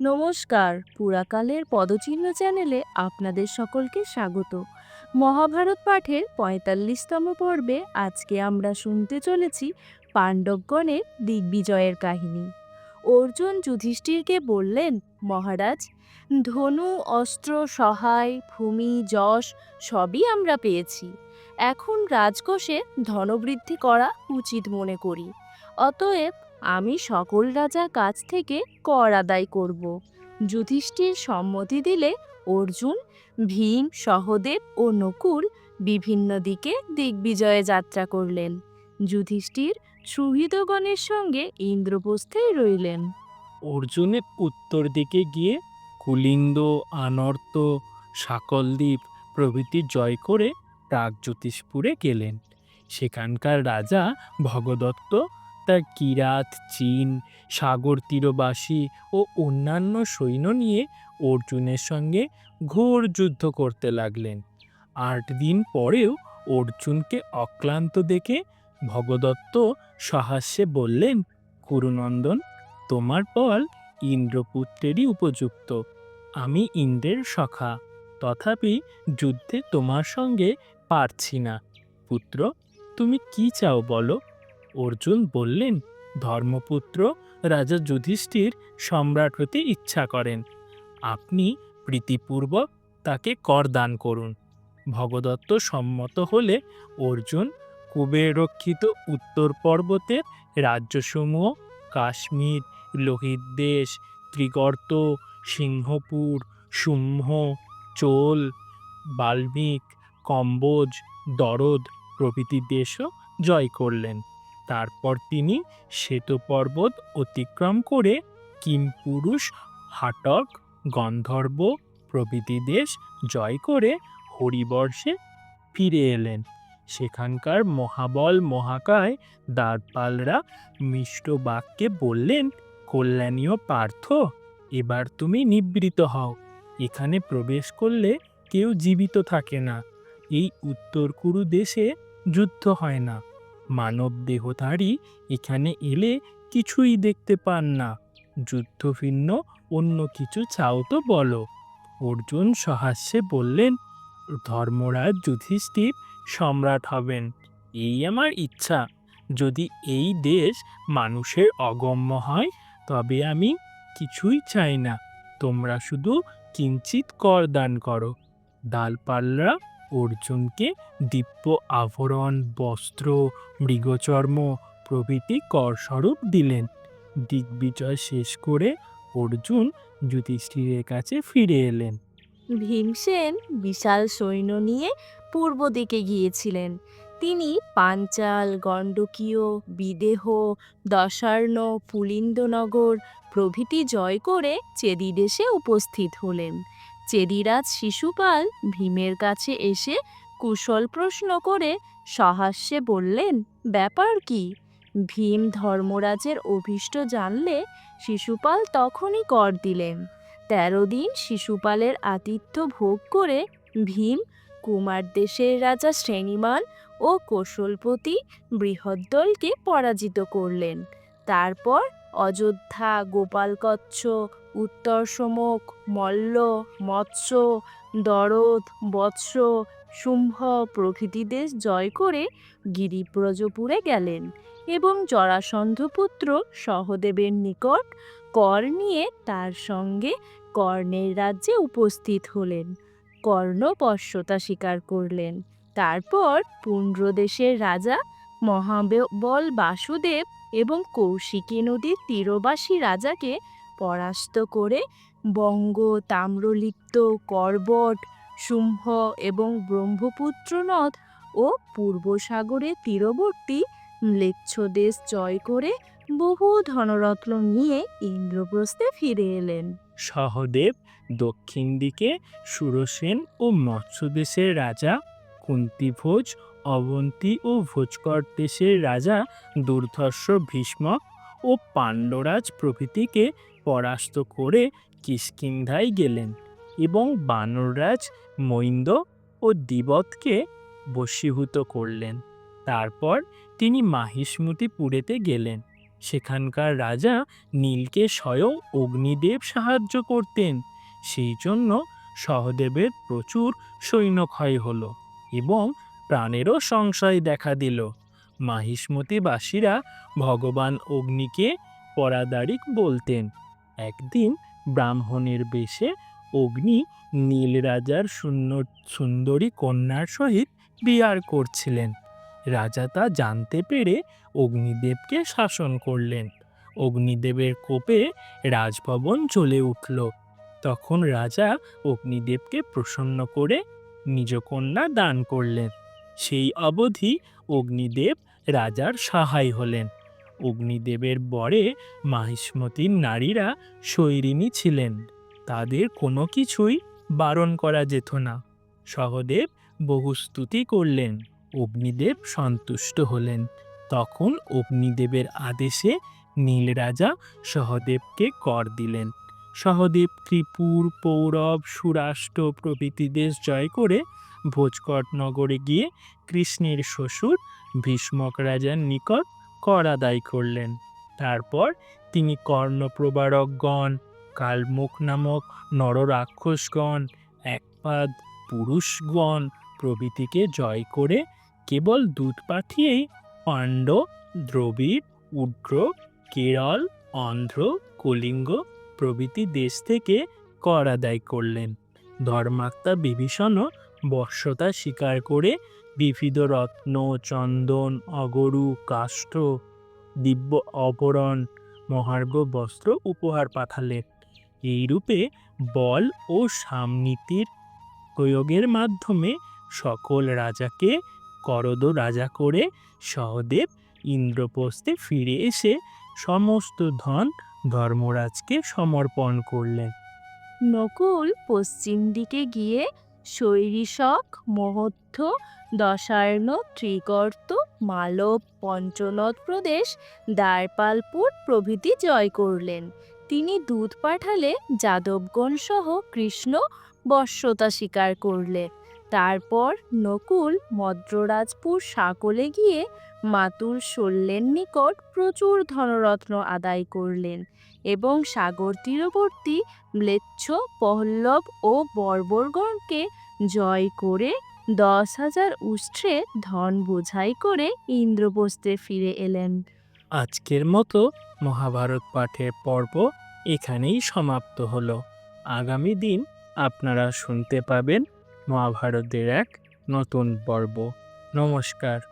নমস্কার। পুরাকালের পদচিহ্ন চ্যানেলে আপনাদের সকলকে স্বাগত। মহাভারত পাঠের পঁয়তাল্লিশতম পর্বে আজকে আমরা শুনতে চলেছি পাণ্ডবগণের দিগ্বিজয়ের কাহিনী। অর্জুন যুধিষ্ঠিরকে বললেন, মহারাজ, ধনু, অস্ত্র, সহায়, ভূমি, যশ, সবই আমরা পেয়েছি। এখন রাজকোষে ধনবৃদ্ধি করা উচিত মনে করি। অতএব আমি সকল রাজার কাছ থেকে কর আদায় করব। যুধিষ্ঠির সম্মতি দিলে অর্জুন, ভীম, সহদেব ও নকুল বিভিন্ন দিকে দিগ্বিজয়ে যাত্রা করলেন। যুধিষ্ঠির সুহৃদগণের সঙ্গে ইন্দ্রপ্রস্থে রইলেন। অর্জুনের উত্তর দিকে গিয়ে কুলিন্দ আনর্ত সাকলদ্বীপ প্রভৃতি জয় করে প্রাগজ্যোতিষপুরে গেলেন। সেখানকার রাজা ভগদত্ত তার কিরাত, চীন, সাগর তীরবাসী ও অন্যান্য সৈন্য নিয়ে অর্জুনের সঙ্গে ঘোর যুদ্ধ করতে লাগলেন। আট দিন পরেও অর্জুনকে অক্লান্ত দেখে ভগদত্ত সহাস্যে বললেন কুরুনন্দন তোমার বল ইন্দ্রপুত্রেরই উপযুক্ত। আমি ইন্দ্রের সখা, তথাপি যুদ্ধে তোমার সঙ্গে পারছি না। পুত্র, তুমি কি চাও বলো? অর্জুন বললেন, ধর্মপুত্র রাজা যুধিষ্ঠির সম্রাট হতে ইচ্ছা করেন। আপনি প্রীতিপূর্বক তাকে কর দান করুন। ভগদত্ত সম্মত হলে অর্জুন কুবের রক্ষিত উত্তর পর্বতের রাজ্যসমূহ, কাশ্মীর, লোহিত দেশ, ত্রিগর্ত, সিংহপুর শুম্ভ চোল, বাল্মিক, কম্বোজ, দরদ প্রভৃতি দেশও জয় করলেন। তারপর তিনি শ্বেত পর্বত অতিক্রম করে কিমপুরুষ, হাটক, গন্ধর্ব প্রভৃতি দেশ জয় করে হরিবর্ষে ফিরে এলেন। সেখানকার মহাবল মহাকায় দ্বারপালরা মিষ্ট বাক্যে বললেন, কল্যাণীয় পার্থ, এবার তুমি নিবৃত হও। এখানে প্রবেশ করলে কেউ জীবিত থাকে না। এই উত্তর কুরু দেশে যুদ্ধ হয় না। মানব দেহধারী এখানে এলে কিছুই দেখতে পান না। যুদ্ধ ভিন্ন, অন্য কিছু চাও তো বলো। অর্জুন সহাস্যে বললেন, ধর্মরাজ যুধিষ্ঠির সম্রাট হবেন। এই আমার ইচ্ছা। যদি এই দেশ মানুষের অগম্য হয়, তবে আমি কিছুই চাই না। তোমরা শুধু কিঞ্চিত কর দান করো। ডালপালরা অর্জুনকে দিব্য আভরণ, বস্ত্র, মৃগচর্ম প্রভৃতি করস্বরূপ দিলেন। দিগ্বিজয় শেষ করে অর্জুন যুধিষ্ঠিরের কাছে ফিরে এলেন। ভীমসেন বিশাল সৈন্য নিয়ে পূর্ব দিকে গিয়েছিলেন। তিনি পাঞ্চাল, গণ্ডকীয়, বিদেহ, দশার্ণ পুলিন্দনগর প্রভৃতি জয় করে চেদি দেশে উপস্থিত হলেন। চেদিরাজ শিশুপাল ভীমের কাছে এসে কুশল প্রশ্ন করে সহাস্যে বললেন, ব্যাপার কি? ভীম ধর্মরাজের অভীষ্ট জানলে শিশুপাল তখনই কর দিলেন। তেরো দিন শিশুপালের আতিথ্য ভোগ করে ভীম কুমার দেশের রাজা শ্রেণীমান ও কৌশলপতি বৃহদ্দলকে পরাজিত করলেন। তারপর অযোধ্যা, গোপালকচ্ছ উত্তর সমক মল্ল, মৎস্য, দরদ, বৎস, শুম্ভ প্রভৃতি দেশ জয় করে গিরিব্রজপুরে গেলেন এবং জরাসন্ধপুত্র সহদেবের নিকট কর নিয়ে তার সঙ্গে কর্ণের রাজ্যে উপস্থিত হলেন। কর্ণ বশ্যতা স্বীকার করলেন। তারপর পুণ্ড্রদেশের রাজা মহাবল বাসুদেব এবং কৌশিকী নদীর তীরবাসী রাজাকে পরাস্ত করে বঙ্গ, তাম্রলিপ্ত, করবট, শুম্ভ এবং ব্রহ্মপুত্র নদ ও পূর্ব সাগরের তীরবর্তী লেচ্ছদেশ জয় করে বহু ধনরত্ন নিয়ে ইন্দ্রপ্রস্থে ফিরে এলেন। সহদেব দক্ষিণ দিকে সুরসেন ও মৎস্যদেশের রাজা, কুন্তিভোজ, অবন্তী ও ভোজকর দেশের রাজা দুর্ধর্ষ ভীষ্ম ও পাণ্ডরাজ প্রভৃতিকে পরাস্ত করে কিষ্কিন্ধায় গেলেন এবং বানররাজ মৈন্দ ও দিবতকে বশীভূত করলেন। তারপর তিনি মাহিষ্মতিপুরেতে গেলেন। সেখানকার রাজা নীলকে স্বয়ং অগ্নিদেব সাহায্য করতেন। সেই জন্য সহদেবের প্রচুর সৈন্যক্ষয় হলো এবং প্রাণেরও সংশয় দেখা দিল। মাহিষ্মতিবাসীরা ভগবান অগ্নিকে পরাদারিক বলতেন। একদিন ব্রাহ্মণের বেশে অগ্নি নীল রাজার শূন্য সুন্দরী কন্যার সহিত বিহার করছিলেন। রাজা তা জানতে পেরে অগ্নিদেবকে শাসন করলেন। অগ্নিদেবের কোপে রাজভবন চলে উঠল। তখন রাজা অগ্নিদেবকে প্রসন্ন করে নিজ কন্যা দান করলেন। সেই অবধি অগ্নিদেব রাজার সহায় হলেন। অগ্নিদেবের বরে মাহিষ্মতির নারীরা শৈরিনী ছিলেন। তাদের কোনো কিছুই বারণ করা যেত না। সহদেব বহু স্তুতি করলেন, অগ্নিদেব সন্তুষ্ট হলেন। তখন অগ্নিদেবের আদেশে নীল রাজা সহদেবকে কর দিলেন। সহদেব ত্রিপুর, পৌরব, সুরাষ্ট্র প্রভৃতি দেশ জয় করে ভোজকট নগরে গিয়ে কৃষ্ণের শ্বশুর ভীষ্মক রাজার নিকট কর আদায় করলেন। তারপর তিনি কর্ণপ্রবারকগণ কালমুখ নামক নররাক্ষসগণ, একপাদ পুরুষগণ প্রভৃতিকে জয় করে কেবল দুধ পাঠিয়েই পাণ্ড, দ্রবিড়, উগ্র, কেরল, অন্ধ্র, কলিঙ্গ প্রভৃতি দেশ থেকে কর আদায় করলেন। ধর্মাত্মা বিভীষণও বর্ষতা স্বীকার করে বিবিধ রত্ন, চন্দন, অগরু, কাষ্ঠ, দিব্য অপরণ, মহার্ঘ বস্ত্র উপহার পাঠালেন। এইরূপে বল ও সামনীতির প্রয়োগের মাধ্যমে সকল রাজাকে করদ রাজা করে সহদেব ইন্দ্রপ্রস্থে ফিরে এসে সমস্ত ধন ধর্মরাজকে সমর্পণ করলেন। নকুল পশ্চিম দিকে গিয়ে শৈরিশক মহত্থ দশার্ণ, ত্রিগর্ত, মালব, পঞ্চনদ প্রদেশ, দ্বারপালপুর প্রভৃতি জয় করলেন। তিনি দুধ পাঠালে যাদবগণ সহ কৃষ্ণ বর্ষতা স্বীকার করলে। তারপর নকুল, মদ্ররাজপুর সাকলে গিয়ে মাতুল শল্যের নিকট প্রচুর ধনরত্ন আদায় করলেন এবং সাগর তীরবর্তী ম্লেচ্ছ, পল্লব ও বর্বরগণকে জয় করে দশ হাজার উষ্ট্রে ধন বোঝাই করে ইন্দ্রপ্রস্থে ফিরে এলেন। আজকের মতো মহাভারত পাঠের পর্ব এখানেই সমাপ্ত হলো। আগামী দিন আপনারা শুনতে পাবেন মহাভারতের এক নতুন পর্ব। নমস্কার।